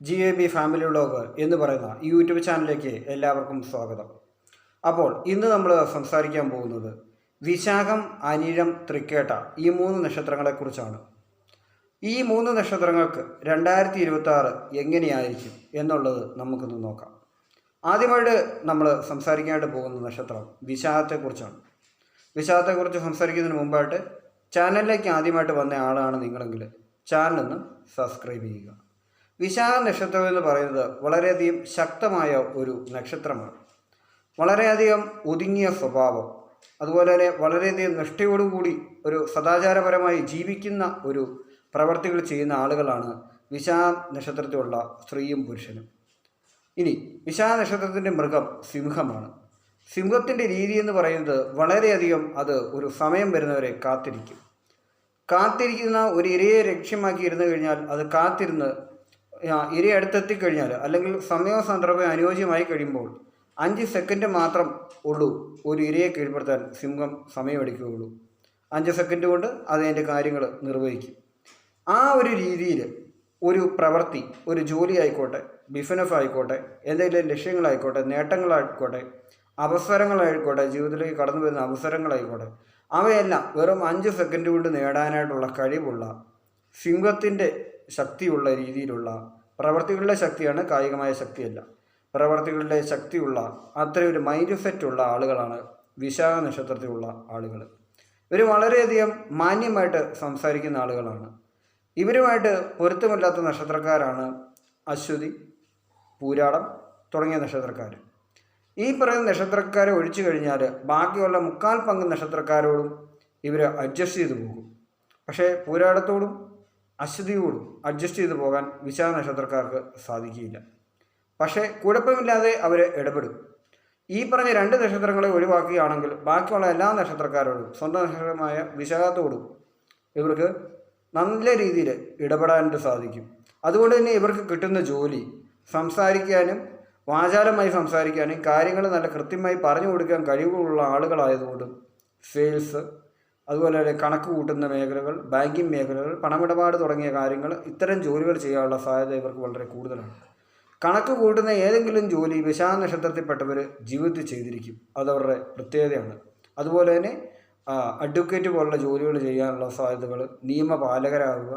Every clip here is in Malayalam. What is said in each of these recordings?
G A B family vlog എന്ന് പറയുന്ന യൂട്യൂബ് ചാനലിലേക്ക് എല്ലാവർക്കും സ്വാഗതം. അപ്പോൾ ഇന്ന് നമ്മൾ സംസാരിക്കാൻ പോകുന്നത് വിശാഖം അനിഴം തൃക്കേട്ട ഈ മൂന്ന് നക്ഷത്രങ്ങളെക്കുറിച്ചാണ് ഈ മൂന്ന് നക്ഷത്രങ്ങൾക്ക് രണ്ടായിരത്തി ഇരുപത്തി ആറ് എങ്ങനെയായിരിക്കും എന്നുള്ളത് നമുക്കൊന്ന് നോക്കാം. ആദ്യമായിട്ട് നമ്മൾ സംസാരിക്കാനായിട്ട് പോകുന്ന നക്ഷത്രം വിശാഖത്തെക്കുറിച്ചാണ് വിശാഖത്തെക്കുറിച്ച് സംസാരിക്കുന്നതിന് മുമ്പായിട്ട് ചാനലിലേക്ക് ആദ്യമായിട്ട് വന്ന ആളാണ് നിങ്ങളെങ്കിൽ ചാനലൊന്ന് സബ്സ്ക്രൈബ് ചെയ്യുക. വിശാഖ നക്ഷത്രം എന്ന് പറയുന്നത് വളരെയധികം ശക്തമായ ഒരു നക്ഷത്രമാണ്. വളരെയധികം ഒതുങ്ങിയ സ്വഭാവം. അതുപോലെ തന്നെ വളരെയധികം നിഷ്ഠയോടുകൂടി ഒരു സദാചാരപരമായി ജീവിക്കുന്ന ഒരു പ്രവർത്തികൾ ചെയ്യുന്ന ആളുകളാണ് വിശാഖ നക്ഷത്രത്തിലുള്ള സ്ത്രീയും പുരുഷനും. ഇനി വിശാഖ നക്ഷത്രത്തിന്റെ മൃഗം സിംഹമാണ്. സിംഹത്തിന്റെ രീതി എന്ന് പറയുന്നത് വളരെയധികം അത് ഒരു സമയം വരുന്നവരെ കാത്തിരിക്കും. കാത്തിരിക്കുന്ന ഒരു ഇരയെ ലക്ഷ്യമാക്കി ഇരുന്നു കഴിഞ്ഞാൽ അത് കാത്തിരുന്ന് ഇര അടുത്തെത്തിക്കഴിഞ്ഞാൽ അല്ലെങ്കിൽ സമയവും സന്ദർഭവും അനുയോജ്യമായി കഴിയുമ്പോൾ അഞ്ച് സെക്കൻഡ് മാത്രം ഉള്ളൂ ഒരു ഇരയെ കീഴ്പ്പെടുത്താൻ സിംഹം സമയമെടുക്കുകയുള്ളൂ അഞ്ച് സെക്കൻഡ് കൊണ്ട് അത് അതിന്റെ കാര്യങ്ങൾ നിർവഹിക്കും. ആ ഒരു രീതിയിൽ ഒരു പ്രവൃത്തി ഒരു ജോലി ആയിക്കോട്ടെ ബിസിനസ് ആയിക്കോട്ടെ എന്തെങ്കിലും ലക്ഷ്യങ്ങളായിക്കോട്ടെ നേട്ടങ്ങളായിക്കോട്ടെ അവസരങ്ങളായിക്കോട്ടെ ജീവിതത്തിലേക്ക് കടന്നു വരുന്ന അവസരങ്ങളായിക്കോട്ടെ അവയെല്ലാം വെറും അഞ്ച് സെക്കൻഡ് കൊണ്ട് നേടാനായിട്ടുള്ള കഴിവുള്ള സിംഹത്തിന്റെ ശക്തിയുള്ള രീതിയിലുള്ള പ്രവർത്തികളുടെ ശക്തിയാണ് കായികമായ ശക്തിയല്ല. പ്രവർത്തികളുടെ ശക്തിയുള്ള അത്രയൊരു മൈൻഡ് സെറ്റുള്ള ആളുകളാണ് വിശാഖ നക്ഷത്രത്തിലുള്ള ആളുകൾ. ഇവർ വളരെയധികം മാന്യമായിട്ട് സംസാരിക്കുന്ന ആളുകളാണ്. ഇവരുമായിട്ട് പൊരുത്തമില്ലാത്ത നക്ഷത്രക്കാരാണ് അശ്വതി പൂരാടം തുടങ്ങിയ നക്ഷത്രക്കാർ ഈ പറയുന്ന നക്ഷത്രക്കാരെ ഒഴിച്ചു കഴിഞ്ഞാൽ ബാക്കിയുള്ള മുക്കാൽ പങ്ക് നക്ഷത്രക്കാരോടും ഇവർ അഡ്ജസ്റ്റ് ചെയ്തു പോകും. പക്ഷേ പൂരാടത്തോടും അശ്വതിയോടും അഡ്ജസ്റ്റ് ചെയ്തു പോകാൻ വിശാഖ നക്ഷത്രക്കാർക്ക് സാധിക്കില്ല പക്ഷേ കുഴപ്പമില്ലാതെ അവർ ഇടപെടും. ഈ പറഞ്ഞ രണ്ട് നക്ഷത്രങ്ങളെ ഒഴിവാക്കുകയാണെങ്കിൽ ബാക്കിയുള്ള എല്ലാ നക്ഷത്രക്കാരോടും സ്വന്തം നക്ഷത്രമായ വിശാഖത്തോടും ഇവർക്ക് നല്ല രീതിയിൽ ഇടപെടാനായിട്ട് സാധിക്കും. അതുകൊണ്ട് തന്നെ ഇവർക്ക് കിട്ടുന്ന ജോലി സംസാരിക്കാനും വാചാലമായി സംസാരിക്കാനും കാര്യങ്ങൾ നല്ല കൃത്യമായി പറഞ്ഞു കൊടുക്കാൻ കഴിവുള്ള ആളുകളായതുകൊണ്ടും സെയിൽസ് അതുപോലെ തന്നെ കണക്ക് കൂട്ടുന്ന മേഖലകൾ ബാങ്കിങ് മേഖലകൾ പണമിടപാട് തുടങ്ങിയ കാര്യങ്ങൾ ഇത്തരം ജോലികൾ ചെയ്യാനുള്ള സാധ്യത ഇവർക്ക് വളരെ കൂടുതലാണ്. കണക്ക് കൂട്ടുന്ന ഏതെങ്കിലും ജോലി വിശാ നക്ഷത്രത്തിൽപ്പെട്ടവർ ജീവിതത്തിൽ ചെയ്തിരിക്കും. അതവരുടെ പ്രത്യേകതയാണ്. അതുപോലെ തന്നെ അഡ്വക്കേറ്റ് പോലുള്ള ജോലികൾ ചെയ്യാനുള്ള സാധ്യതകൾ നിയമപാലകരാകുക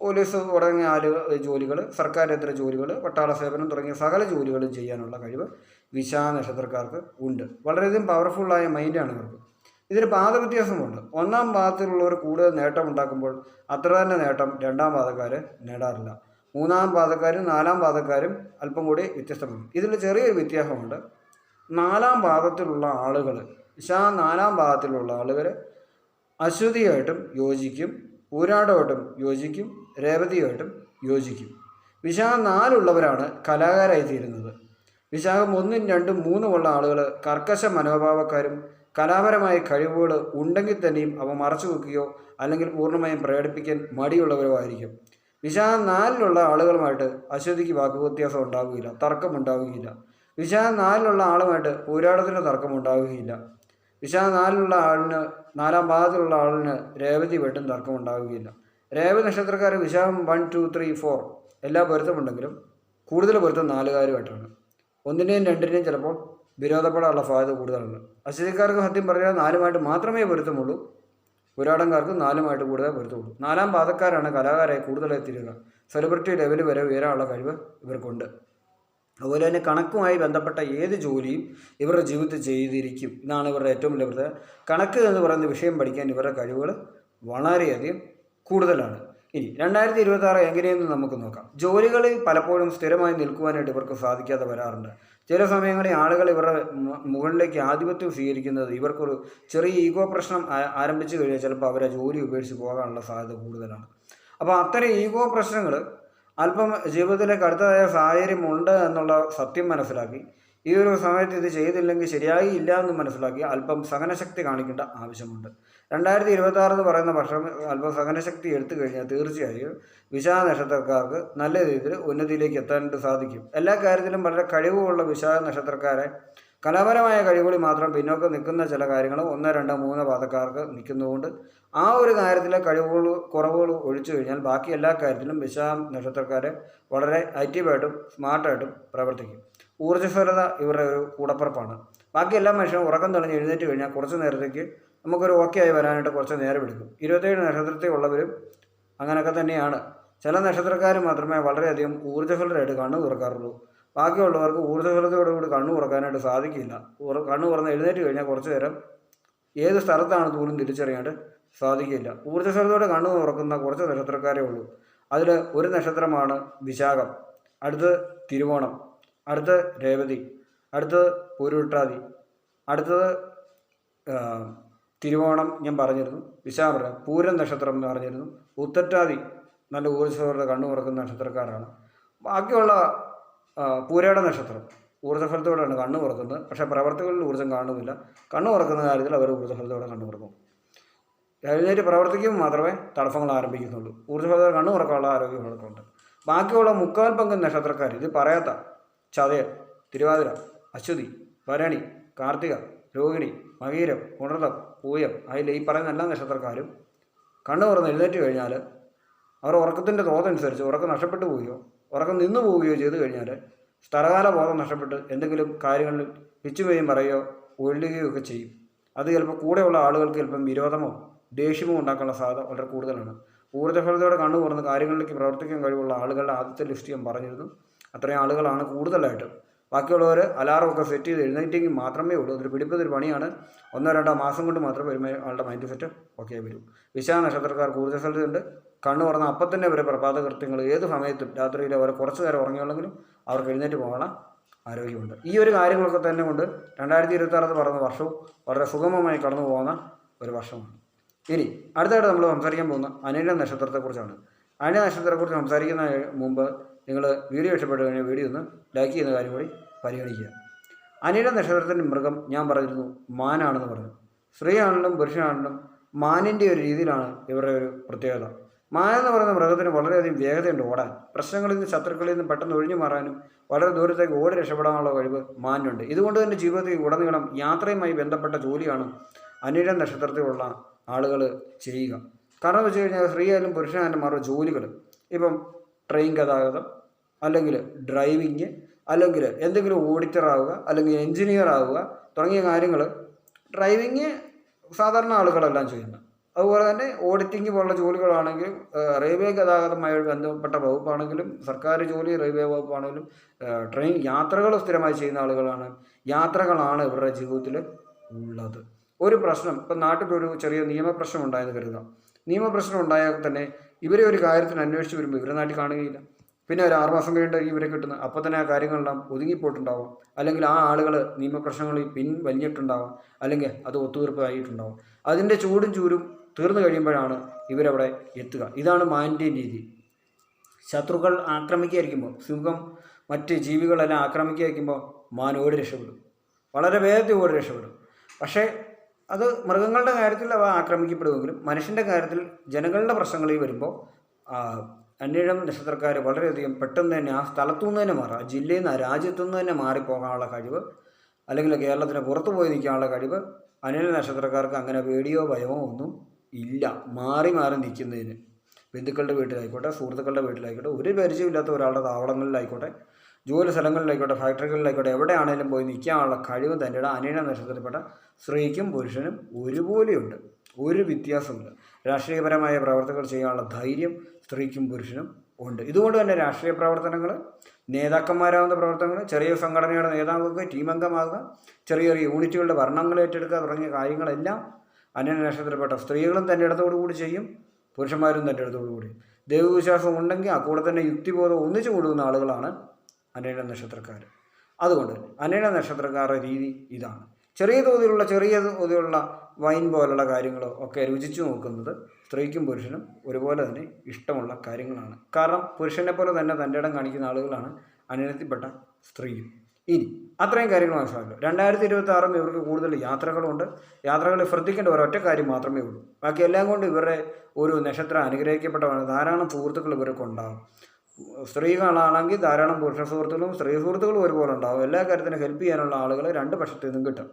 പോലീസ് തുടങ്ങിയ ആളുകൾ ജോലികൾ സർക്കാരേതര ജോലികൾ പട്ടാള സേവനം തുടങ്ങിയ സകല ജോലികളും ചെയ്യാനുള്ള കഴിവ് വിശാ നക്ഷത്രക്കാർക്ക് ഉണ്ട്. വളരെയധികം പവർഫുള്ളായ മൈൻഡാണ് ഇവർക്ക്. ഇതിന് പാദവ്യത്യാസമുണ്ട് ഒന്നാം പാദത്തിലുള്ളവർ കൂടുതൽ നേട്ടം ഉണ്ടാക്കുമ്പോൾ അത്ര തന്നെ നേട്ടം രണ്ടാം പാദക്കാർ നേടാറില്ല. മൂന്നാം പാദക്കാരും നാലാം പാദക്കാരും അല്പം കൂടി വ്യത്യസ്തമാണ്. ഇതിൽ ചെറിയൊരു വ്യത്യാസമുണ്ട്. നാലാം പാദത്തിലുള്ള ആളുകൾ വിശാ നാലാം പാദത്തിലുള്ള ആളുകൾ അശ്വതിയായിട്ടും യോജിക്കും പൂരാടമായിട്ടും യോജിക്കും രേവതിയായിട്ടും യോജിക്കും. വിശാഖം നാലുള്ളവരാണ് കലാകാരായി തീരുന്നത് വിശാഖം ഒന്നും രണ്ടും മൂന്നുമുള്ള ആളുകൾ കർക്കശ മനോഭാവക്കാരും കലാപരമായ കഴിവുകൾ ഉണ്ടെങ്കിൽ തന്നെയും അവ മറച്ചു വെക്കുകയോ അല്ലെങ്കിൽ പൂർണമായും പ്രകടിപ്പിക്കാൻ മടിയുള്ളവരോ ആയിരിക്കും വിശാഖം നാലിലുള്ള ആളുകളുമായിട്ട് അശ്വതിക്ക് വാക്കുവ്യത്യാസം ഉണ്ടാവുകയില്ല തർക്കം ഉണ്ടാവുകയില്ല വിശാഖം നാലിലുള്ള ആളുമായിട്ട് പോരാടത്തിന്റെ തർക്കം ഉണ്ടാവുകയില്ല. വിശാഖം നാലിലുള്ള ആളിന് നാലാം പാദത്തിലുള്ള ആളിന് രേവതി വെട്ടും തർക്കം ഉണ്ടാവുകയില്ല. രേവതി നക്ഷത്രക്കാർ Vishakham one two three four എല്ലാ പൊരുത്തമുണ്ടെങ്കിലും കൂടുതൽ പൊരുത്തം നാലുകാരുമായിട്ടാണ്. ഒന്നിന്റെയും രണ്ടിന്റെയും ചിലപ്പോൾ വിരോധപ്പെടാനുള്ള സാധ്യത കൂടുതലാണ് അശ്വതിക്കാർക്ക് സത്യം പറഞ്ഞാൽ നാലുമായിട്ട് മാത്രമേ പൊരുത്തമുള്ളൂ. പുരാടൻകാർക്ക് നാലുമായിട്ട് കൂടുതലേ പൊരുത്തമുള്ളൂ. നാലാം പാദക്കാരാണ് കലാകാരായി കൂടുതലായി തീരുക സെലിബ്രിറ്റി ലെവൽ വരെ ഉയരാനുള്ള കഴിവ് ഇവർക്കുണ്ട്. അതുപോലെ തന്നെ കണക്കുമായി ബന്ധപ്പെട്ട ഏത് ജോലിയും ഇവരുടെ ജീവിതത്തിൽ ചെയ്തിരിക്കും. ഇതാണ് ഇവരുടെ ഏറ്റവും വലിയ പ്രത്യേകത. കണക്ക് എന്ന് പറയുന്ന വിഷയം പഠിക്കാൻ ഇവരുടെ കഴിവുകൾ വളരെയധികം കൂടുതലാണ്. ഇനി രണ്ടായിരത്തി ഇരുപത്തി ആറ് എങ്ങനെയെന്ന് നമുക്ക് നോക്കാം. ജോലികളിൽ പലപ്പോഴും സ്ഥിരമായി നിൽക്കുവാനായിട്ട് ഇവർക്ക് സാധിക്കാതെ വരാറുണ്ട്. ചില സമയങ്ങളിൽ ആളുകൾ ഇവരുടെ മുകളിലേക്ക് ആധിപത്യം സ്വീകരിക്കുന്നത് ഇവർക്കൊരു ചെറിയ ഈഗോ പ്രശ്നം ആരംഭിച്ചു കഴിഞ്ഞാൽ ചിലപ്പോൾ അവരെ ജോലി ഉപേക്ഷിച്ച് പോകാനുള്ള സാധ്യത കൂടുതലാണ്. അപ്പോൾ അത്തരം ഈഗോ പ്രശ്നങ്ങൾ അല്പം ജീവിതത്തിലേക്ക് അടുത്തതായ സാഹചര്യമുണ്ട് എന്നുള്ള സത്യം മനസ്സിലാക്കി ഈ ഒരു സമയത്ത് ഇത് ചെയ്തില്ലെങ്കിൽ ശരിയായി ഇല്ല എന്ന് മനസ്സിലാക്കി അല്പം സഹനശക്തി കാണിക്കേണ്ട ആവശ്യമുണ്ട്. രണ്ടായിരത്തി ഇരുപത്തി ആറ് എന്ന് പറയുന്ന വർഷം അല്പം സഹനശക്തി എടുത്തു കഴിഞ്ഞാൽ തീർച്ചയായും വിശാഖ നക്ഷത്രക്കാർക്ക് നല്ല രീതിയിൽ ഉന്നതിയിലേക്ക് എത്താനായിട്ട് സാധിക്കും. എല്ലാ കാര്യത്തിലും വളരെ കഴിവുള്ള വിശാഖ നക്ഷത്രക്കാരെ കലാപരമായ കഴിവുകളിൽ മാത്രം പിന്നോക്കം നിൽക്കുന്ന ചില കാര്യങ്ങൾ ഒന്ന് രണ്ട് മൂന്ന് പാതക്കാർക്ക് നിൽക്കുന്നതുകൊണ്ട് ആ ഒരു കാര്യത്തിലെ കഴിവുകൾ കുറവുകൾ ഒഴിച്ചു കഴിഞ്ഞാൽ ബാക്കി എല്ലാ കാര്യത്തിലും വിശാം നക്ഷത്രക്കാരെ വളരെ ആക്റ്റീവായിട്ടും സ്മാർട്ടായിട്ടും പ്രവർത്തിക്കും. ഊർജസ്വലത ഇവരുടെ ഒരു കൂടപ്പിറപ്പാണ്. ബാക്കി എല്ലാ മനുഷ്യരും ഉറക്കം തെളിഞ്ഞ് എഴുന്നേറ്റ് കഴിഞ്ഞാൽ കുറച്ച് നേരത്തേക്ക് നമുക്കൊരു ഓക്കെ ആയി വരാനായിട്ട് കുറച്ച് നേരം എടുക്കും. ഇരുപത്തേഴ് നക്ഷത്രത്തിൽ ഉള്ളവരും അങ്ങനെയൊക്കെ തന്നെയാണ്. ചില നക്ഷത്രക്കാർ മാത്രമേ വളരെയധികം ഊർജസ്വലരായിട്ട് കണ്ണു തുറക്കാറുള്ളൂ. ബാക്കിയുള്ളവർക്ക് ഊർജസ്വലതയോടുകൂടി കണ്ണു തുറക്കാനായിട്ട് സാധിക്കില്ല. കണ്ണു തുറന്ന് എഴുന്നേറ്റ് കഴിഞ്ഞാൽ കുറച്ച് നേരം ഏത് സ്ഥലത്താണ് പോലും തിരിച്ചറിയാണ്ട് സാധിക്കില്ല. ഊർജസ്വലതയോടെ കണ്ണു തുറക്കുന്ന കുറച്ച് നക്ഷത്രക്കാരേ ഉള്ളൂ. അതിൽ ഒരു നക്ഷത്രമാണ് വിശാഖം. അടുത്ത് തിരുവോണം. അടുത്ത് രേവതി അടുത്തത് പൂരുട്ടാതി അടുത്തത് തിരുവോണം ഞാൻ പറഞ്ഞിരുന്നു വിശാഖപട്ടണം പൂരം നക്ഷത്രം എന്ന് പറഞ്ഞിരുന്നു ഉത്തറ്റാതി നല്ല ഊർജസ്വലത കണ്ണു തുറക്കുന്ന നക്ഷത്രക്കാരാണ്. ബാക്കിയുള്ള പൂരയുടെ നക്ഷത്രം ഊർജഫലത്തോടെയാണ് കണ്ണു തുറക്കുന്നത് പക്ഷേ പ്രവർത്തികളിൽ ഊർജം കാണുന്നില്ല. കണ്ണു തുറക്കുന്ന കാര്യത്തിൽ അവർ ഊർജഫലത്തോടെ കണ്ണു തുറക്കും. എഴുന്നേറ്റ് പ്രവർത്തിക്കുമ്പോൾ മാത്രമേ തടസ്സങ്ങൾ ആരംഭിക്കുന്നുള്ളൂ. ഊർജഫലത്തോടെ കണ്ണു തുറക്കാനുള്ള ആരോഗ്യം അവർക്കുണ്ട് ബാക്കിയുള്ള മുക്കാൽ പങ്ക് നക്ഷത്രക്കാർ ഇത് പറയാത്ത ചതയൻ തിരുവാതിര അശ്വതി ഭരണി കാർത്തിക രോഹിണി മകീരം ഉണർതം പൂയം അതിൽ ഈ പറയുന്ന എല്ലാ നക്ഷത്രക്കാരും കണ്ണു തുറന്ന് എഴുന്നേറ്റ് കഴിഞ്ഞാൽ അവർ ഉറക്കത്തിന്റെ തോതനുസരിച്ച് ഉറക്കം നഷ്ടപ്പെട്ടു പോവുകയോ ഉറക്കം നിന്നു പോവുകയോ ചെയ്തു കഴിഞ്ഞാൽ സ്ഥലകാല ബോധം നഷ്ടപ്പെട്ട് എന്തെങ്കിലും കാര്യങ്ങളിൽ പിച്ചുമേയും പറയുകയോ ഒഴുകുകയോ ഒക്കെ ചെയ്യും. അത് ചിലപ്പോൾ കൂടെയുള്ള ആളുകൾക്ക് ചിലപ്പം വിരോധമോ ദേഷ്യമോ ഉണ്ടാക്കാനുള്ള സാധ്യത വളരെ കൂടുതലാണ്. ഊർജഫലത്തോടെ കണ്ണു തുറന്ന് കാര്യങ്ങളിലേക്ക് പ്രവർത്തിക്കാൻ കഴിവുള്ള ആളുകളുടെ ആദ്യത്തെ ലിസ്റ്റ് ഞാൻ പറഞ്ഞിരുന്നു. അത്രയും ആളുകളാണ് കൂടുതലായിട്ട്. ബാക്കിയുള്ളവർ അലാറമൊക്കെ സെറ്റ് ചെയ്ത് എഴുന്നേറ്റെങ്കിൽ മാത്രമേ ഉള്ളൂ. അതൊരു പിടിപ്പതൊരു പണിയാണ്. ഒന്നോ രണ്ടോ മാസം കൊണ്ട് മാത്രമേ ഒരു ആളുടെ മൈൻഡ് സെറ്റ് ഓക്കെ വരും. വിശാ കൂടുതൽ സ്ഥലത്തുണ്ട്. കണ്ണു പറഞ്ഞ അപ്പം തന്നെ അവരെ പ്രഭാത കൃത്യങ്ങൾ ഏത് സമയത്തും രാത്രിയിൽ അവർ കുറച്ച് നേരം ഉറങ്ങിയുള്ളെങ്കിലും അവർക്ക് എഴുന്നേറ്റ് പോകണം ആരോഗ്യമുണ്ട്. ഈ ഒരു കാര്യങ്ങളൊക്കെ തന്നെ കൊണ്ട് രണ്ടായിരത്തി ഇരുപത്തി ആറ് പറയുന്ന വർഷവും വളരെ സുഗമമായി കടന്നു പോകുന്ന ഒരു വർഷമാണ്. ഇനി അടുത്തായിട്ട് നമ്മൾ സംസാരിക്കാൻ പോകുന്ന അനില നക്ഷത്രത്തെക്കുറിച്ചാണ്. അനില നക്ഷത്രത്തെക്കുറിച്ച് സംസാരിക്കുന്ന മുമ്പ് നിങ്ങൾ വീഡിയോ ഇഷ്ടപ്പെട്ടു കഴിഞ്ഞാൽ വീഡിയോ ഒന്ന് ലൈക്ക് ചെയ്യുന്ന കാര്യം കൂടി പരിഗണിക്കുക. അനില നക്ഷത്രത്തിന്റെ മൃഗം ഞാൻ പറഞ്ഞിരുന്നു മാനാണെന്ന് പറഞ്ഞു. സ്ത്രീയാണെങ്കിലും പുരുഷനാണെങ്കിലും മാനിന്റെ ഒരു രീതിയിലാണ് ഇവരുടെ ഒരു പ്രത്യേകത. മാനെന്ന് എന്ന് പറയുന്ന മൃഗത്തിന് വളരെയധികം വേഗതയുണ്ട് ഓടാൻ. പ്രശ്നങ്ങളിൽ നിന്ന് ശത്രുക്കളിൽ നിന്ന് പെട്ടെന്ന് ഒഴിഞ്ഞു മാറാനും വളരെ ദൂരത്തേക്ക് ഓടി രക്ഷപ്പെടാനുള്ള കഴിവ് മാനുണ്ട് ഇതുകൊണ്ട് തന്നെ ജീവിതത്തിൽ ഉടനീളം യാത്രയുമായി ബന്ധപ്പെട്ട ജോലിയാണ് അനിഴ നക്ഷത്രത്തിലുള്ള ആളുകൾ ചെയ്യുക. കാരണം എന്ന് വെച്ച് കഴിഞ്ഞാൽ സ്ത്രീയായാലും പുരുഷനായാലും മാറുന്ന ജോലികൾ. ഇപ്പം ട്രെയിൻ ഗതാഗതം അല്ലെങ്കിൽ ഡ്രൈവിങ് അല്ലെങ്കിൽ എന്തെങ്കിലും ഓഡിറ്റർ ആവുക അല്ലെങ്കിൽ എഞ്ചിനീയർ ആവുക തുടങ്ങിയ കാര്യങ്ങൾ ഡ്രൈവിങ് സാധാരണ ആളുകളെല്ലാം ചെയ്യുന്നത് അതുപോലെ തന്നെ ഓഡിറ്റിംഗ് പോലുള്ള ജോലികളാണെങ്കിലും റെയിൽവേ ഗതാഗതമായി ബന്ധപ്പെട്ട വകുപ്പാണെങ്കിലും സർക്കാർ ജോലി റെയിൽവേ വകുപ്പാണെങ്കിലും ട്രെയിൻ യാത്രകൾ സ്ഥിരമായി ചെയ്യുന്ന ആളുകളാണ് യാത്രകളാണ് ഇവരുടെ ജീവിതത്തിൽ ഉള്ളത്. ഒരു പ്രശ്നം ഇപ്പം നാട്ടിലൊരു ചെറിയ നിയമപ്രശ്നം ഉണ്ടായെന്ന് കരുതാം നിയമപ്രശ്നം ഉണ്ടായാൽ തന്നെ ഇവരെ ഒരു കാര്യത്തിന് അന്വേഷിച്ച് വരുമ്പോൾ ഇവരെ നാട്ടിൽ കാണുകയില്ല. പിന്നെ ഒരു ആറുമാസം കഴിഞ്ഞിട്ട് ഇവരെ കിട്ടുന്നത് അപ്പോൾ തന്നെ ആ കാര്യങ്ങളെല്ലാം ഒതുങ്ങിപ്പോയിട്ടുണ്ടാവും. അല്ലെങ്കിൽ ആ ആളുകൾ നിയമപ്രശ്നങ്ങളിൽ പിൻ വലിഞ്ഞിട്ടുണ്ടാവും അല്ലെങ്കിൽ അത് ഒത്തുതീർപ്പായിട്ടുണ്ടാവും. അതിന്റെ ചൂടും ചൂരും തീർന്നു കഴിയുമ്പോഴാണ് ഇവരവിടെ എത്തുക. ഇതാണ് മാന്റെ രീതി. ശത്രുക്കൾ ആക്രമിക്കായിരിക്കുമ്പോൾ സിംഹം മറ്റ് ജീവികളെല്ലാം ആക്രമിക്കായിരിക്കുമ്പോൾ മാൻ ഓടി രക്ഷപ്പെടും. വളരെ വേഗത്തിൽ ഓടി രക്ഷപ്പെടും. പക്ഷേ അത് മൃഗങ്ങളുടെ കാര്യത്തിൽ അവ ആക്രമിക്കപ്പെടുമെങ്കിലും മനുഷ്യന്റെ കാര്യത്തിൽ ജനങ്ങളുടെ പ്രശ്നങ്ങളിൽ വരുമ്പോൾ അന്വേഷണം നക്ഷത്രക്കാർ വളരെയധികം പെട്ടെന്ന് തന്നെ ആ സ്ഥലത്തു നിന്ന് തന്നെ മാറുക ജില്ലയിൽ നിന്ന് ആ രാജ്യത്തു നിന്ന് തന്നെ മാറിപ്പോകാനുള്ള കഴിവ് അല്ലെങ്കിൽ കേരളത്തിന് പുറത്തു പോയി നിൽക്കാനുള്ള കഴിവ് അനില നക്ഷത്രക്കാർക്ക് അങ്ങനെ പേടിയോ ഭയമോ ഒന്നും ഇല്ല. മാറി മാറി നിൽക്കുന്നതിന് ബന്ധുക്കളുടെ വീട്ടിലായിക്കോട്ടെ സുഹൃത്തുക്കളുടെ വീട്ടിലായിക്കോട്ടെ ഒരു പരിചയമില്ലാത്ത ഒരാളുടെ താവളങ്ങളിലായിക്കോട്ടെ ജോലി സ്ഥലങ്ങളിലായിക്കോട്ടെ ഫാക്ടറികളിലായിക്കോട്ടെ എവിടെയാണേലും പോയി നിൽക്കാനുള്ള കഴിവ് തന്നെയുടെ അനിഴ നക്ഷത്രത്തിൽപ്പെട്ട സ്ത്രീക്കും പുരുഷനും ഒരുപോലെയുണ്ട് ഒരു വ്യത്യാസമില്ല രാഷ്ട്രീയപരമായ പ്രവർത്തനങ്ങൾ ചെയ്യാനുള്ള ധൈര്യം സ്ത്രീക്കും പുരുഷനും ഉണ്ട്. ഇതുകൊണ്ട് തന്നെ രാഷ്ട്രീയ പ്രവർത്തനങ്ങൾ നേതാക്കന്മാരാകുന്ന പ്രവർത്തനങ്ങൾ ചെറിയ സംഘടനയുടെ നേതാവാകുക ടീം അംഗമാകുക ചെറിയ ചെറിയ യൂണിറ്റുകളുടെ ഭരണങ്ങൾ ഏറ്റെടുക്കുക തുടങ്ങിയ കാര്യങ്ങളെല്ലാം അന്യ നക്ഷത്രപ്പെട്ട സ്ത്രീകളും തന്റെ ഇടത്തോടുകൂടി ചെയ്യും പുരുഷന്മാരും തന്റെ ഇടത്തോടുകൂടി ദൈവവിശ്വാസം ഉണ്ടെങ്കിൽ ആ കൂടെ തന്നെ യുക്തിബോധം ഒന്നിച്ചു കൂടുന്ന ആളുകളാണ് അനേഴ നക്ഷത്രക്കാർ അതുകൊണ്ട് അനേഴ നക്ഷത്രക്കാരുടെ രീതി ഇതാണ്. ചെറിയ തോതിലുള്ള ചെറിയ തോതിലുള്ള വൈൻ പോലുള്ള കാര്യങ്ങളോ ഒക്കെ രുചിച്ചു നോക്കുന്നത് സ്ത്രീക്കും പുരുഷനും ഒരുപോലെ തന്നെ ഇഷ്ടമുള്ള കാര്യങ്ങളാണ്. കാരണം പുരുഷനെ പോലെ തന്നെ തന്റെ ഇടം കാണിക്കുന്ന ആളുകളാണ് അനിഴത്തിൽപ്പെട്ട സ്ത്രീയും. ഇനി അത്രയും കാര്യങ്ങൾ മനസ്സിലാക്കുക രണ്ടായിരത്തി ഇരുപത്തി ആറും ഇവർക്ക് കൂടുതൽ യാത്രകളുണ്ട്. യാത്രകളിൽ ശ്രദ്ധിക്കേണ്ട ഒരൊറ്റ കാര്യം മാത്രമേ ഉള്ളൂ. ബാക്കി എല്ലാം കൊണ്ട് ഇവരുടെ ഒരു നക്ഷത്രം അനുഗ്രഹിക്കപ്പെട്ടവരാണ് ധാരാളം സുഹൃത്തുക്കൾ ഇവർക്ക് ഉണ്ടാകും സ്ത്രീകളാണെങ്കിൽ ധാരാളം പുരുഷ സുഹൃത്തുക്കളും സ്ത്രീ സുഹൃത്തുക്കളും ഒരുപോലെ ഉണ്ടാവും. എല്ലാ കാര്യത്തിനും ഹെൽപ്പ് ചെയ്യാനുള്ള ആളുകൾ രണ്ട് പക്ഷത്തു നിന്നും കിട്ടും.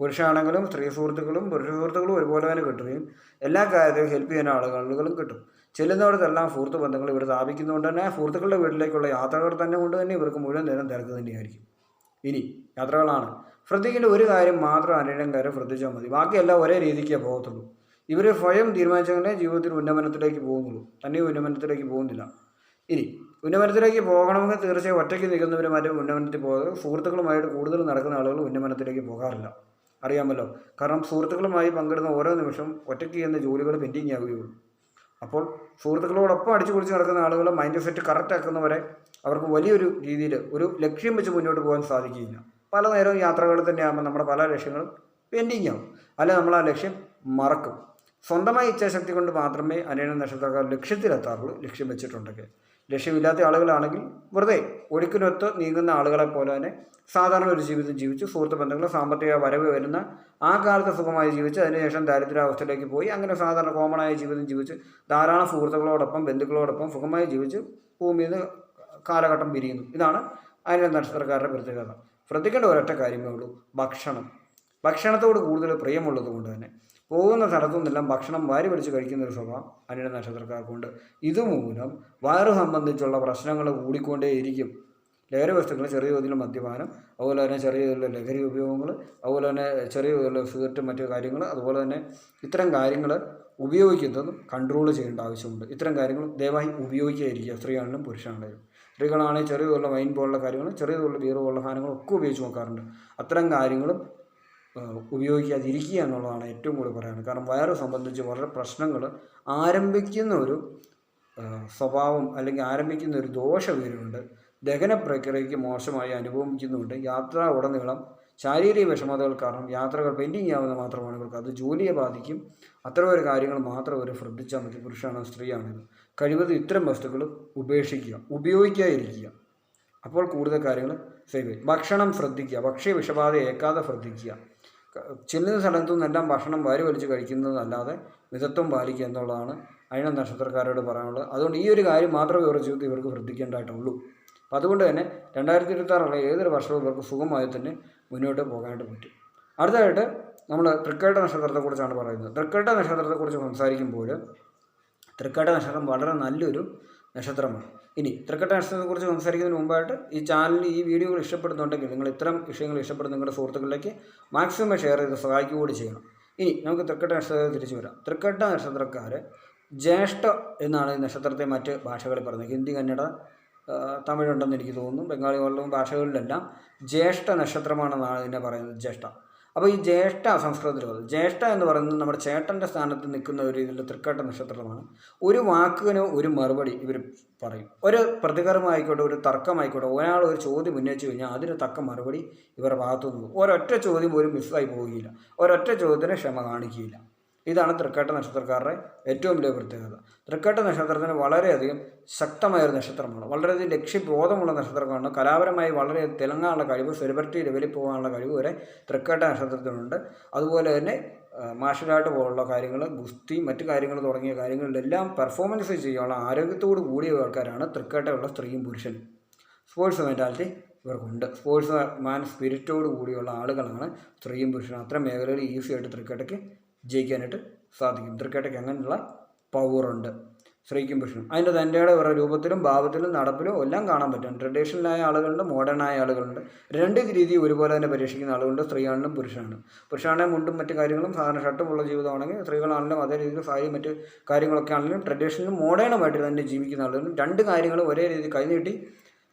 പുരുഷാണെങ്കിലും സ്ത്രീ സുഹൃത്തുക്കളും പുരുഷ സുഹൃത്തുക്കളും ഒരുപോലെ തന്നെ കിട്ടുകയും എല്ലാ കാര്യത്തിലും ഹെൽപ്പ് ചെയ്യുന്ന ആളുകളും കിട്ടും. ചെല്ലുന്നിടത്തെല്ലാം സുഹൃത്ത് ബന്ധങ്ങൾ ഇവർ സ്ഥാപിക്കുന്നതുകൊണ്ട് തന്നെ സുഹൃത്തുക്കളുടെ വീട്ടിലേക്കുള്ള യാത്രകൾ തന്നെ കൊണ്ട് തന്നെ ഇവർക്ക് മുഴുവൻ നേരം തിരക്ക് തന്നെയായിരിക്കും. ഇനി യാത്രകളാണ്. ശ്രദ്ധിക്കേണ്ട ഒരു കാര്യം മാത്രം അനേകം കാര്യം ശ്രദ്ധിച്ചാൽ മതി. ബാക്കിയെല്ലാം ഒരേ രീതിക്കേ പോകത്തുള്ളൂ. ഇവർ സ്വയം തീരുമാനിച്ചങ്ങനെ ജീവിതത്തിൽ ഉന്നമനത്തിലേക്ക് പോകുന്നുള്ളൂ. തന്നെ ഉന്നമനത്തിലേക്ക് പോകുന്നില്ല. ഇനി ഉന്നമനത്തിലേക്ക് പോകണമെങ്കിൽ തീർച്ചയായും ഒറ്റയ്ക്ക് നിൽക്കുന്നവരുമായിട്ട് ഉന്നമനത്തിൽ പോകാതെ സുഹൃത്തുക്കളുമായിട്ട് കൂടുതൽ നടക്കുന്ന ആളുകൾ ഉന്നമനത്തിലേക്ക് പോകാറില്ല. അറിയാമല്ലോ? കാരണം സുഹൃത്തുക്കളുമായി പങ്കിടുന്ന ഓരോ നിമിഷം ഒറ്റയ്ക്ക് ചെയ്യുന്ന ജോലികൾ പെൻഡിങ് ആവുകയുള്ളൂ അപ്പോൾ സുഹൃത്തുക്കളോടൊപ്പം അടിച്ചു കുടിച്ച് നടക്കുന്ന ആളുകൾ മൈൻഡ് സെറ്റ് കറക്റ്റ് ആക്കുന്നവരെ അവർക്ക് വലിയൊരു രീതിയിൽ ഒരു ലക്ഷ്യം വെച്ച് മുന്നോട്ട് പോകാൻ സാധിക്കുകയില്ല. പല നേരവും യാത്രകൾ തന്നെയാകുമ്പോൾ നമ്മുടെ പല ലക്ഷ്യങ്ങളും പെൻഡിങ് ആവും അല്ല നമ്മൾ ആ ലക്ഷ്യം മറക്കും. സ്വന്തമായി ഇച്ഛാശക്തി കൊണ്ട് മാത്രമേ അനേന നക്ഷത്രക്കാർ ലക്ഷ്യത്തിലെത്താറുള്ളൂ ലക്ഷ്യം വെച്ചിട്ടുണ്ടെങ്കിൽ. ലക്ഷ്യമില്ലാത്ത ആളുകളാണെങ്കിൽ വെറുതെ ഒഴുക്കിനൊത്ത് നീങ്ങുന്ന ആളുകളെ പോലെ തന്നെ സാധാരണ ഒരു ജീവിതം ജീവിച്ച് സുഹൃത്ത് ബന്ധങ്ങൾ സാമ്പത്തിക വരവ് വരുന്ന ആ കാലത്ത് സുഖമായി ജീവിച്ച് അതിനുശേഷം ദാരിദ്ര്യാവസ്ഥയിലേക്ക് പോയി അങ്ങനെ സാധാരണ കോമണായ ജീവിതം ജീവിച്ച് ധാരാളം സുഹൃത്തുക്കളോടൊപ്പം ബന്ധുക്കളോടൊപ്പം സുഖമായി ജീവിച്ച് ഭൂമിയിൽ നിന്ന് കാലഘട്ടം പിരിയുന്നു. ഇതാണ് അതിന്റെ നക്ഷത്രക്കാരുടെ പ്രത്യേകത ശ്രദ്ധിക്കേണ്ട ഒരൊറ്റ കാര്യമേ ഉള്ളൂ ഭക്ഷണം. ഭക്ഷണത്തോട് കൂടുതൽ പ്രിയമുള്ളത് കൊണ്ട് തന്നെ പോകുന്ന സ്ഥലത്തുനിന്നെല്ലാം ഭക്ഷണം വാരി പിടിച്ച് കഴിക്കുന്ന ഒരു സ്വഭാവം അനിട നക്ഷത്രക്കാർക്കുണ്ട്. ഇതുമൂലം വയറ് സംബന്ധിച്ചുള്ള പ്രശ്നങ്ങൾ കൂടിക്കൊണ്ടേയിരിക്കും. ലഹരി വസ്തുക്കൾ ചെറിയ തോതിൽ മദ്യപാനം അതുപോലെ തന്നെ ചെറിയ തോതിലെ ലഹരി ഉപയോഗങ്ങൾ അതുപോലെ തന്നെ ചെറിയ തോതിലുള്ള സിഗരറ്റ് മറ്റു കാര്യങ്ങൾ അതുപോലെ തന്നെ ഇത്തരം കാര്യങ്ങൾ ഉപയോഗിക്കുന്നതും കൺട്രോൾ ചെയ്യേണ്ട ആവശ്യമുണ്ട്. ഇത്തരം കാര്യങ്ങൾ ദയവായി ഉപയോഗിക്കാതിരിക്കുക സ്ത്രീയാണെങ്കിലും പുരുഷനാണെങ്കിലും. സ്ത്രീകളാണെങ്കിൽ ചെറിയ തോതിലുള്ള വൈൻ പോലുള്ള കാര്യങ്ങൾ ചെറിയ തോതിലുള്ള ബീർ പോലുള്ള സാധനങ്ങളും ഒക്കെ ഉപയോഗിച്ച് നോക്കാറുണ്ട്. അത്തരം കാര്യങ്ങളും ഉപയോഗിക്കാതിരിക്കുക എന്നുള്ളതാണ് ഏറ്റവും കൂടുതൽ പറയാനുള്ളത്. കാരണം വയറ് സംബന്ധിച്ച് വളരെ പ്രശ്നങ്ങൾ ആരംഭിക്കുന്ന ഒരു സ്വഭാവം അല്ലെങ്കിൽ ആരംഭിക്കുന്ന ഒരു ദോഷം ഇതിനുണ്ട് ദഹന പ്രക്രിയയ്ക്ക് മോശമായി അനുഭവിക്കുന്നുണ്ട്. യാത്ര ഉടനീളം ശാരീരിക വിഷമതകൾ കാരണം യാത്രകൾ പെൻഡിങ് ആവുന്ന മാത്രമാണ് ഇവർക്ക്. അത് ജോലിയെ ബാധിക്കും. അത്തരം ഒരു കാര്യങ്ങൾ മാത്രം അവർ ശ്രദ്ധിച്ചാൽ മതി. പുരുഷനാണോ സ്ത്രീയാണെന്ന് കഴിവതും ഇത്തരം വസ്തുക്കൾ ഉപേക്ഷിക്കുക ഉപയോഗിക്കാതിരിക്കുക. അപ്പോൾ കൂടുതൽ കാര്യങ്ങൾ സേവ് ചെയ്യും. ഭക്ഷണം ശ്രദ്ധിക്കുക ഭക്ഷ്യ വിഷബാധ ഏക്കാതെ ശ്രദ്ധിക്കുക. ചെല്ലുന്ന സ്ഥലത്തു നിന്നെല്ലാം ഭക്ഷണം വാരി വലിച്ച് കഴിക്കുന്നതല്ലാതെ മിതത്വം പാലിക്കുക എന്നുള്ളതാണ് അയണ നക്ഷത്രക്കാരോട് പറയാനുള്ളത്. അതുകൊണ്ട് ഈ ഒരു കാര്യം മാത്രമേ ഇവരുടെ ജീവിതത്തിൽ ഇവർക്ക് ശ്രദ്ധിക്കേണ്ടതായിട്ടുള്ളൂ അപ്പോൾ അതുകൊണ്ട് തന്നെ രണ്ടായിരത്തി ഇരുപത്താറുള്ള ഏതൊരു വർഷവും ഇവർക്ക് സുഖമായി തന്നെ മുന്നോട്ട് പോകാനായിട്ട് പറ്റും. അടുത്തതായിട്ട് നമ്മൾ തൃക്കേട്ട നക്ഷത്രത്തെക്കുറിച്ചാണ് പറയുന്നത്. തൃക്കേട്ട നക്ഷത്രത്തെക്കുറിച്ച് സംസാരിക്കുമ്പോൾ തൃക്കേട്ട നക്ഷത്രം വളരെ നല്ലൊരു നക്ഷത്രമാണ് ഇനി തൃക്കട്ട നക്ഷത്രത്തെക്കുറിച്ച് സംസാരിക്കുന്നതിന് മുമ്പായിട്ട് ഈ ചാനലിൽ ഈ വീഡിയോകൾ ഇഷ്ടപ്പെടുന്നുണ്ടെങ്കിൽ നിങ്ങൾ ഇത്തരം വിഷയങ്ങൾ ഇഷ്ടപ്പെടുന്ന നിങ്ങളുടെ സുഹൃത്തുക്കളിലേക്ക് മാക്സിമം ഷെയർ ചെയ്ത് സഹായിക്കുക കൂടി ചെയ്യണം. ഇനി നമുക്ക് തൃക്കട്ട നക്ഷത്രത്തെ തിരിച്ചു വരാം. തൃക്കട്ട നക്ഷത്രക്കാർ ജ്യേഷ്ഠ എന്നാണ് ഈ നക്ഷത്രത്തെ മറ്റ് ഭാഷകളിൽ പറയുന്നത്. ഹിന്ദി കന്നഡ തമിഴുണ്ടെന്ന് എനിക്ക് തോന്നുന്നു. ബംഗാളി പോലുള്ള ഭാഷകളിലെല്ലാം ജ്യേഷ്ഠ നക്ഷത്രമാണെന്നാണ് ഇതിനെ പറയുന്നത്. ജ്യേഷ്ഠ. അപ്പോൾ ഈ ജ്യേഷ്ഠ സംസ്കൃതത്തിൽ പറഞ്ഞു ജ്യേഷ്ഠ എന്ന് പറയുന്നത് നമ്മുടെ ചേട്ടന്റെ സ്ഥാനത്ത് നിൽക്കുന്ന ഒരു ഇതിന്റെ തൃക്കേട്ട നക്ഷത്രമാണ്. ഒരു വാക്കിന് ഒരു മറുപടി ഇവർ പറയും. ഒരു പ്രതികരണമായിക്കോട്ടെ ഒരു തർക്കമായിക്കോട്ടെ ഒരാൾ ഒരു ചോദ്യം ഉന്നയിച്ചു കഴിഞ്ഞാൽ അതിന് തക്ക മറുപടി ഇവരുടെ ഭാഗത്തു നിന്ന് ഒരൊറ്റ ചോദ്യം പോലും മിസ്സായി പോവുകയില്ല. ഒരൊറ്റ ചോദ്യത്തിന് ക്ഷമ കാണിക്കുകയില്ല. ഇതാണ് തൃക്കേട്ട നക്ഷത്രക്കാരുടെ ഏറ്റവും വലിയ പ്രത്യേകത. തൃക്കേട്ട നക്ഷത്രത്തിന് വളരെയധികം ശക്തമായ ഒരു നക്ഷത്രമാണ്. വളരെയധികം ലക്ഷ്യബോധമുള്ള നക്ഷത്രമാണ്. കലാപരമായി വളരെ തിളങ്ങാനുള്ള കഴിവ് സെലിബ്രിറ്റി ലെവലിൽ പോകാനുള്ള കഴിവ് വരെ തൃക്കേട്ട നക്ഷത്രത്തിനുണ്ട്. അതുപോലെ തന്നെ മാർഷൽ ആർട്ട് പോലുള്ള കാര്യങ്ങൾ ഗുസ്തി മറ്റു കാര്യങ്ങൾ തുടങ്ങിയ കാര്യങ്ങളിലെല്ലാം പെർഫോമൻസ് ചെയ്യാനുള്ള ആരോഗ്യത്തോട് കൂടിയ ആൾക്കാരാണ് തൃക്കേട്ടയുള്ള സ്ത്രീയും പുരുഷൻ സ്പോർട്സ് മെന്റാലിറ്റി ഇവർക്കുണ്ട്. സ്പോർട്സ് മാൻ സ്പിരിറ്റോട് കൂടിയുള്ള ആളുകളാണ് സ്ത്രീയും പുരുഷനും. അത്തരം മേഖലകളിൽ ഈസി ആയിട്ട് തൃക്കേട്ടയ്ക്ക് ജയിക്കാനായിട്ട് സാധിക്കും. തൃക്കേട്ടയ്ക്ക് അങ്ങനെയുള്ള പവറുണ്ട് പുരുഷനും. അതിന്റെ തന്റെയുടെ വേറെ രൂപത്തിലും ഭാവത്തിലും നടപ്പിലും എല്ലാം കാണാൻ പറ്റും. ട്രഡീഷണലായ ആളുകളുണ്ട് മോഡേൺ ആയ ആളുകളുണ്ട്. രണ്ട് രീതി ഒരുപോലെ തന്നെ പരീക്ഷിക്കുന്ന ആളുകളുണ്ട് സ്ത്രീയാണെങ്കിലും പുരുഷനാണ്. പുരുഷനാണെങ്കിൽ മുണ്ടും മറ്റു കാര്യങ്ങളും സാധാരണ ഷർട്ടുമുള്ള ജീവിതമാണെങ്കിൽ സ്ത്രീകളാണെങ്കിലും അതേ രീതിയിൽ സാരി മറ്റ് കാര്യങ്ങളൊക്കെ ആണെങ്കിലും ട്രഡീഷണലും മോഡേണുമായിട്ട് തന്നെ ജീവിക്കുന്ന ആളുകളും രണ്ട് കാര്യങ്ങളും ഒരേ രീതിയിൽ കൈനീട്ടി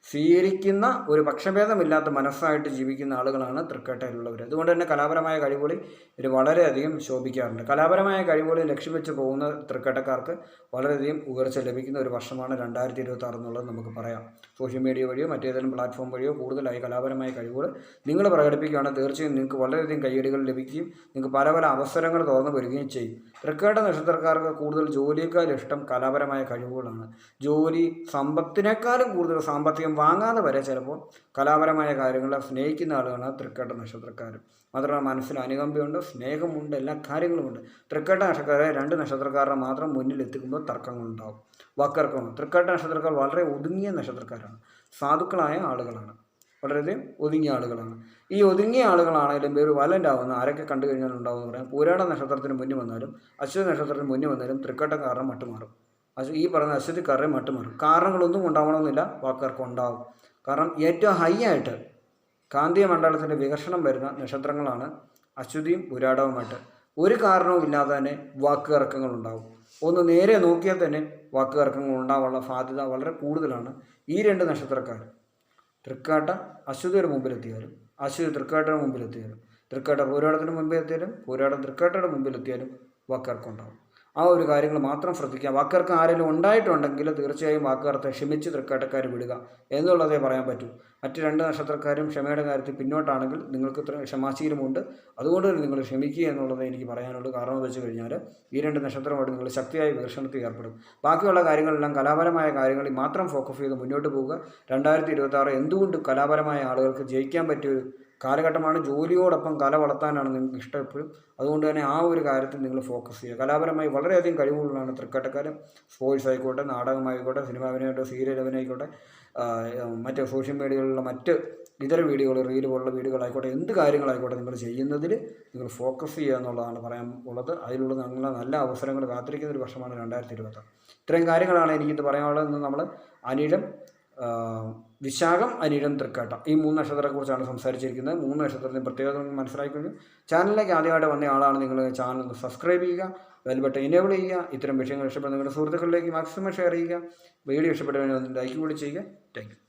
സ്വീകരിക്കുന്ന ഒരു പക്ഷഭേദമില്ലാത്ത മനസ്സായിട്ട് ജീവിക്കുന്ന ആളുകളാണ് തൃക്കേട്ടയിലുള്ളവർ അതുകൊണ്ട് തന്നെ കലാപരമായ കഴിവുകളിൽ ഇവർ വളരെയധികം ശോഭിക്കാറുണ്ട്. കലാപരമായ കഴിവുകളിൽ ലക്ഷ്യം വെച്ച് പോകുന്ന തൃക്കേട്ടക്കാർക്ക് വളരെയധികം ഉയർച്ച ലഭിക്കുന്ന ഒരു വർഷമാണ് രണ്ടായിരത്തി ഇരുപത്തി ആറ് എന്നുള്ളത് നമുക്ക് പറയാം. സോഷ്യൽ മീഡിയ വഴിയോ മറ്റേതെങ്കിലും പ്ലാറ്റ്ഫോം വഴിയോ കൂടുതലായി കലാപരമായ കഴിവുകൾ നിങ്ങൾ പ്രകടിപ്പിക്കുകയാണെങ്കിൽ തീർച്ചയായും നിങ്ങൾക്ക് വളരെയധികം കയ്യടികൾ ലഭിക്കുകയും നിങ്ങൾക്ക് പല പല അവസരങ്ങൾ തുറന്നു വരികയും ചെയ്യും. തൃക്കേട്ട നക്ഷത്രക്കാർക്ക് കൂടുതൽ ജോലിയേക്കാൾ ഇഷ്ടം കലാപരമായ കഴിവുകളാണ്. ജോലി സമ്പത്തിനേക്കാളും കൂടുതൽ സാമ്പത്തികം അധികം വാങ്ങാതെ വരെ ചിലപ്പോൾ കലാപരമായ കാര്യങ്ങളെ സ്നേഹിക്കുന്ന ആളുകളാണ് തൃക്കേട്ട നക്ഷത്രക്കാർ. മാത്രമല്ല മനസ്സിൽ അനുകമ്പയുണ്ട് സ്നേഹമുണ്ട് എല്ലാ കാര്യങ്ങളുമുണ്ട്. തൃക്കേട്ട നക്ഷത്രക്കാരെ രണ്ട് നക്ഷത്രക്കാരുടെ മാത്രം മുന്നിൽ എത്തിക്കുമ്പോൾ തർക്കങ്ങളുണ്ടാവും. വാക്കർക്കമാണ്. തൃക്കേട്ട നക്ഷത്രക്കാർ വളരെ ഒതുങ്ങിയ നക്ഷത്രക്കാരാണ്. സാധുക്കളായ ആളുകളാണ്. വളരെയധികം ഒതുങ്ങിയ ആളുകളാണ്. ഈ ഒതുങ്ങിയ ആളുകളാണെങ്കിലും ഒരു വലന്റ് ആരൊക്കെ കണ്ടു കഴിഞ്ഞാൽ ഉണ്ടാവും എന്ന് പറയാം. പൂരാട നക്ഷത്രത്തിന് മുന്നിൽ വന്നാലും അശ്വതി നക്ഷത്രത്തിന് മുന്നിൽ വന്നാലും തൃക്കട്ടക്കാരൻ മട്ടുമാറും. അശ്വ ഈ പറയുന്ന അശ്വതിക്കാരൻ മട്ടുമാറും കാരണങ്ങളൊന്നും ഉണ്ടാവണമെന്നില്ല വാക്കുകാർക്ക് ഉണ്ടാവും. കാരണം ഏറ്റവും ഹൈ ആയിട്ട് കാന്തിക മണ്ഡലത്തിന്റെ വികർഷണം വരുന്ന നക്ഷത്രങ്ങളാണ് അശ്വതിയും പുരാടവുമായിട്ട്. ഒരു കാരണവും ഇല്ലാതെ തന്നെ വാക്കുകർക്കങ്ങൾ ഉണ്ടാവും. ഒന്ന് നേരെ നോക്കിയാൽ തന്നെ വാക്കുകർക്കങ്ങൾ ഉണ്ടാവാനുള്ള സാധ്യത വളരെ കൂടുതലാണ് ഈ രണ്ട് നക്ഷത്രക്കാർ. തൃക്കാട്ട അശ്വതിയുടെ മുമ്പിലെത്തിയാലും അശ്വതി തൃക്കാട്ടയുടെ മുമ്പിലെത്തിയാലും തൃക്കാട്ട പോരാടത്തിന്റെ മുമ്പിലെത്തിയാലും പോരാടം തൃക്കാട്ടയുടെ മുമ്പിലെത്തിയാലും വാക്കർക്കുണ്ടാവും ആ ഒരു കാര്യങ്ങൾ മാത്രം ശ്രദ്ധിക്കുക. വാക്കർക്ക് ആരെങ്കിലും ഉണ്ടായിട്ടുണ്ടെങ്കിൽ തീർച്ചയായും വാക്കർത്തെ ക്ഷമിച്ച് തൃക്കാട്ടക്കാർ വിടുക എന്നുള്ളതേ പറയാൻ പറ്റൂ. മറ്റ് രണ്ട് നക്ഷത്രക്കാരും ക്ഷമയുടെ കാര്യത്തിൽ പിന്നോട്ടാണെങ്കിൽ നിങ്ങൾക്ക് ക്ഷമാശീലമുണ്ട്. അതുകൊണ്ട് തന്നെ നിങ്ങൾ ക്ഷമിക്കുക എന്നുള്ളത് എനിക്ക് പറയാനുള്ളൂ. കാരണം വെച്ച് കഴിഞ്ഞാൽ ഈ രണ്ട് നക്ഷത്രമായിട്ട് നിങ്ങൾ ശക്തിയായ വികർഷണത്തിൽ ഏർപ്പെടും. ബാക്കിയുള്ള കാര്യങ്ങളെല്ലാം കലാപരമായ കാര്യങ്ങളിൽ മാത്രം ഫോക്കസ് ചെയ്ത് മുന്നോട്ട് പോവുക. രണ്ടായിരത്തി ഇരുപത്തി എന്തുകൊണ്ട് കലാപരമായ ആളുകൾക്ക് ജയിക്കാൻ പറ്റിയ ഒരു കാലഘട്ടമാണ് ജോലിയോടൊപ്പം കല വളർത്താനാണ് നിങ്ങൾക്ക് ഇഷ്ടം എപ്പോഴും അതുകൊണ്ട് തന്നെ ആ ഒരു കാര്യത്തിൽ നിങ്ങൾ ഫോക്കസ് ചെയ്യുക. കലാപരമായി വളരെയധികം കഴിവുകളാണ് തൃക്കട്ടക്കാരും സ്പോർട്സ് ആയിക്കോട്ടെ നാടകമായിക്കോട്ടെ സിനിമ അഭിനയമായിട്ടോ സീരിയൽ അഭിനയിക്കോട്ടെ മറ്റ് സോഷ്യൽ മീഡിയകളിലുള്ള മറ്റ് ഇതര വീഡിയോകൾ റീൽ പോലുള്ള വീഡിയോകളായിക്കോട്ടെ എന്ത് കാര്യങ്ങളായിക്കോട്ടെ നിങ്ങൾ ചെയ്യുന്നതിൽ നിങ്ങൾ ഫോക്കസ് ചെയ്യുക എന്നുള്ളതാണ് പറയാൻ ഉള്ളത്. അതിലുള്ള നല്ല നല്ല അവസരങ്ങൾ കാത്തിരിക്കുന്ന ഒരു വർഷമാണ് രണ്ടായിരത്തി ഇരുപത്തി ഇത്രയും കാര്യങ്ങളാണ് എനിക്കിത് പറയാനുള്ളതെന്ന് നമ്മൾ അനിഴം ആ, വിശാഖം അനിഴം തൃക്കാട്ട. ഈ മൂന്ന് നക്ഷത്രത്തെക്കുറിച്ചാണ് സംസാരിച്ചിരിക്കുന്നത്. മൂന്ന് നക്ഷത്രത്തിന് പ്രത്യേകത നിങ്ങൾ ചാനലിലേക്ക് ആദ്യമായിട്ട് വന്ന ആളാണ് നിങ്ങൾ ചാനൽ ഒന്ന് സബ്സ്ക്രൈബ് ചെയ്യുക ബെൽബട്ടൺ എനേബിൾ ചെയ്യുക ഇത്തരം വിഷയങ്ങൾ ഇഷ്ടപ്പെടുന്ന നിങ്ങളുടെ സുഹൃത്തുക്കളിലേക്ക് മാക്സിമം ഷെയർ ചെയ്യുക. വീഡിയോ ഇഷ്ടപ്പെട്ടവരെ ലൈക്ക് കൂടി ചെയ്യുക. താങ്ക്